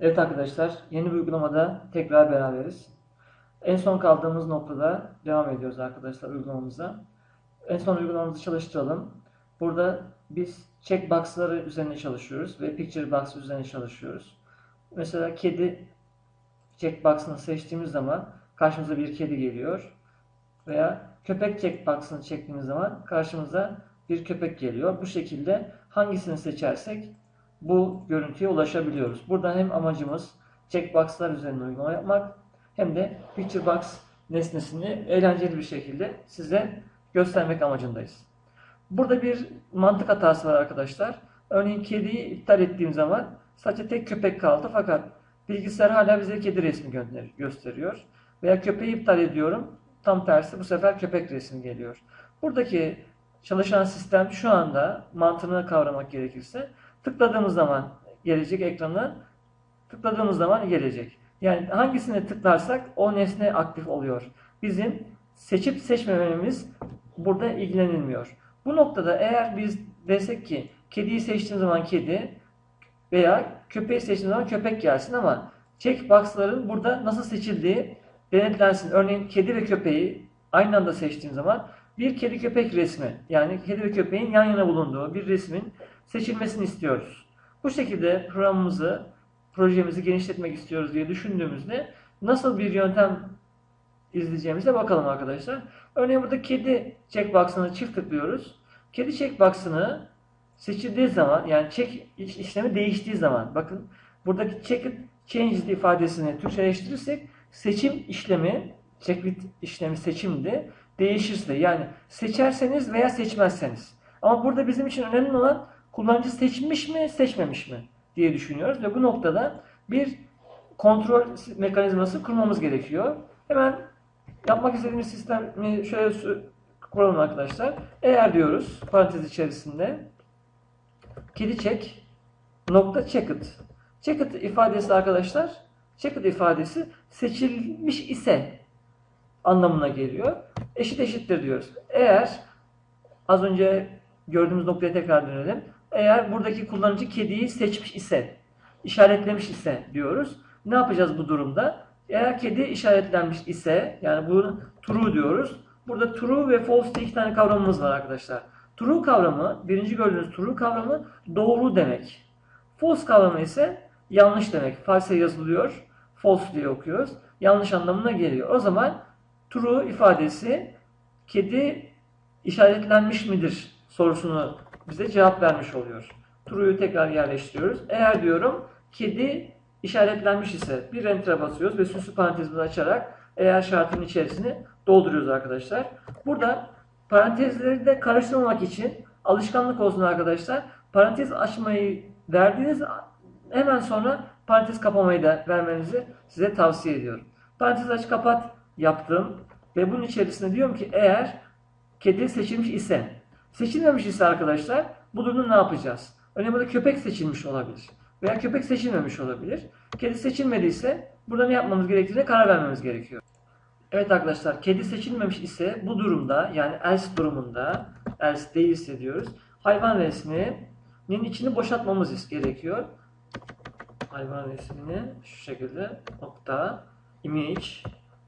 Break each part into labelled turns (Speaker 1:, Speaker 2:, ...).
Speaker 1: Evet arkadaşlar, yeni bir uygulamada tekrar beraberiz. En son kaldığımız noktada devam ediyoruz arkadaşlar uygulamamıza. En son uygulamamızı çalıştıralım. Burada biz checkbox'ları üzerine çalışıyoruz ve picture box üzerine çalışıyoruz. Mesela kedi checkbox'ını seçtiğimiz zaman karşımıza bir kedi geliyor. Veya köpek checkbox'ını çektiğimiz zaman karşımıza bir köpek geliyor. Bu şekilde hangisini seçersek bu görüntüye ulaşabiliyoruz. Burada hem amacımız checkbox'lar üzerine uygulama yapmak hem de picture box nesnesini eğlenceli bir şekilde size göstermek amacındayız. Burada bir mantık hatası var arkadaşlar. Örneğin kediyi iptal ettiğim zaman sadece tek köpek kaldı fakat bilgisayar hala bize kedi resmi gösteriyor. Veya köpeği iptal ediyorum. Tam tersi bu sefer köpek resmi geliyor. Buradaki çalışan sistem şu anda mantığını kavramak gerekirse tıkladığımız zaman gelecek ekrana tıkladığımız zaman gelecek. Yani hangisine tıklarsak o nesne aktif oluyor. Bizim seçip seçmememiz burada ilgilenilmiyor. Bu noktada eğer biz desek ki kediyi seçtiğim zaman kedi veya köpeği seçtiğim zaman köpek gelsin ama checkbox'ların burada nasıl seçildiği denetlensin. Örneğin kedi ve köpeği aynı anda seçtiğim zaman bir kedi köpek resmi yani kedi ve köpeğin yan yana bulunduğu bir resmin seçilmesini istiyoruz. Bu şekilde programımızı, projemizi genişletmek istiyoruz diye düşündüğümüzde nasıl bir yöntem izleyeceğimize bakalım arkadaşlar. Örneğin burada kedi checkbox'ını çift tıklıyoruz. Kedi checkbox'ını seçildiği zaman yani check işlemi değiştiği zaman bakın buradaki check changed ifadesini Türkçeleştirirsek seçim işlemi check işlemi seçimde değişirse yani seçerseniz veya seçmezseniz. Ama burada bizim için önemli olan kullanıcı seçmiş mi seçmemiş mi diye düşünüyoruz ve bu noktada bir kontrol mekanizması kurmamız gerekiyor. Hemen yapmak istediğimiz sistemi şöyle kuralım arkadaşlar. Eğer diyoruz parantez içerisinde kedi check nokta checked. Checked ifadesi arkadaşlar checked ifadesi seçilmiş ise anlamına geliyor. Eşit eşittir diyoruz. Eğer az önce gördüğümüz noktaya tekrar dönelim. Eğer buradaki kullanıcı kediyi seçmiş ise, işaretlemiş ise diyoruz. Ne yapacağız bu durumda? Eğer kedi işaretlenmiş ise, yani bunu true diyoruz. Burada true ve false diye iki tane kavramımız var arkadaşlar. True kavramı, birinci gördüğünüz true kavramı doğru demek. False kavramı ise yanlış demek. False yazılıyor, false diye okuyoruz. Yanlış anlamına geliyor. O zaman true ifadesi kedi işaretlenmiş midir sorusunu bize cevap vermiş oluyor. True'yu tekrar yerleştiriyoruz. Eğer diyorum kedi işaretlenmiş ise bir enter'a basıyoruz ve süslü parantezimizi açarak eğer şartın içerisini dolduruyoruz arkadaşlar. Burada parantezleri de karıştırmamak için alışkanlık olsun arkadaşlar. Parantez açmayı verdiğiniz hemen sonra parantez kapamayı da vermenizi size tavsiye ediyorum. Parantez aç kapat yaptım ve bunun içerisinde diyorum ki eğer kedi seçilmiş ise seçilmemiş ise arkadaşlar bu durumda ne yapacağız? Örneğin burada köpek seçilmiş olabilir veya köpek seçilmemiş olabilir. Kedi seçilmediyse burada ne yapmamız gerektiğine karar vermemiz gerekiyor. Evet arkadaşlar kedi seçilmemiş ise bu durumda yani else durumunda else değilse diyoruz. Hayvan resminin içini boşaltmamız gerekiyor. Hayvan resmini şu şekilde nokta image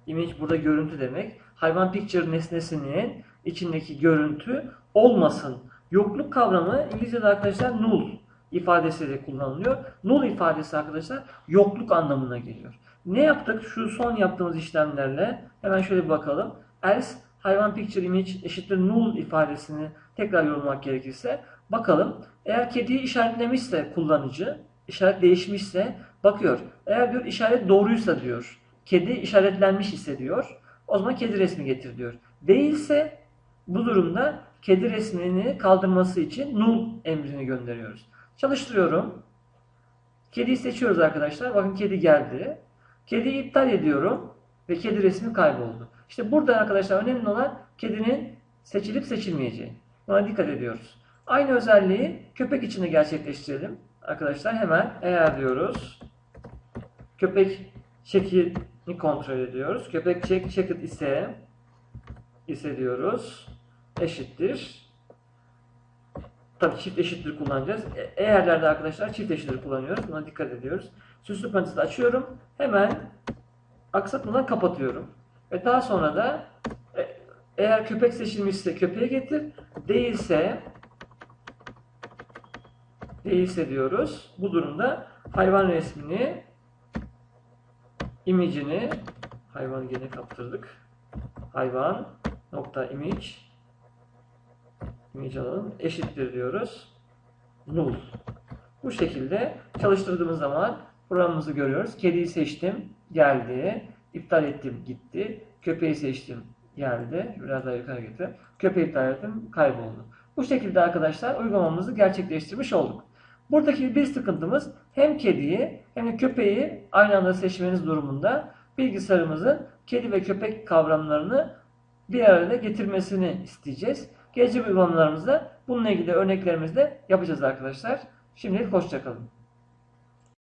Speaker 1: image burada görüntü demek. Hayvan picture nesnesinin içindeki görüntü olmasın. Yokluk kavramı İngilizce'de arkadaşlar null ifadesiyle kullanılıyor. Null ifadesi arkadaşlar yokluk anlamına geliyor. Ne yaptık? Şu son yaptığımız işlemlerle hemen şöyle bir bakalım. Else hayvan picture image eşittir null ifadesini tekrar yorumlamak gerekirse bakalım. Eğer kediyi işaretlemişse kullanıcı, işaret değişmişse bakıyor. Eğer diyor işaret doğruysa diyor. Kedi işaretlenmiş ise diyor. O zaman kedi resmi getir diyor. Değilse bu durumda kedi resmini kaldırması için null emrini gönderiyoruz. Çalıştırıyorum. Kediyi seçiyoruz arkadaşlar. Bakın kedi geldi. Kediyi iptal ediyorum ve kedi resmi kayboldu. İşte burada arkadaşlar önemli olan kedinin seçilip seçilmeyeceği. Buna dikkat ediyoruz. Aynı özelliği köpek için de gerçekleştirelim. Arkadaşlar hemen eğer diyoruz köpek çekini kontrol ediyoruz. Köpek check checked ise ise diyoruz eşittir tabii çift eşittir kullanacağız. E- Eğerlerde arkadaşlar çift eşittir kullanıyoruz. Buna dikkat ediyoruz. Süslü parantezi açıyorum. Hemen aksatmadan kapatıyorum. Ve daha sonra da e, eğer köpek seçilmişse köpeği getir. Değilse değilse diyoruz. Bu durumda hayvan resmini imicini hayvanı gene kaptırdık. Hayvan nokta image image alalım. Eşittir diyoruz. Null. Bu şekilde çalıştırdığımız zaman programımızı görüyoruz. Kediyi seçtim. Geldi. İptal ettim. Gitti. Köpeği seçtim. Geldi. Biraz daha yukarı getir. Köpeği iptal ettim. Kayboldu. Bu şekilde arkadaşlar uygulamamızı gerçekleştirmiş olduk. Buradaki bir sıkıntımız hem kediyi hem de köpeği aynı anda seçmeniz durumunda bilgisayarımızın kedi ve köpek kavramlarını bir arada getirmesini isteyeceğiz. Gelecek uygulamalarımızda bununla ilgili örneklerimizde yapacağız arkadaşlar. Şimdilik hoşçakalın.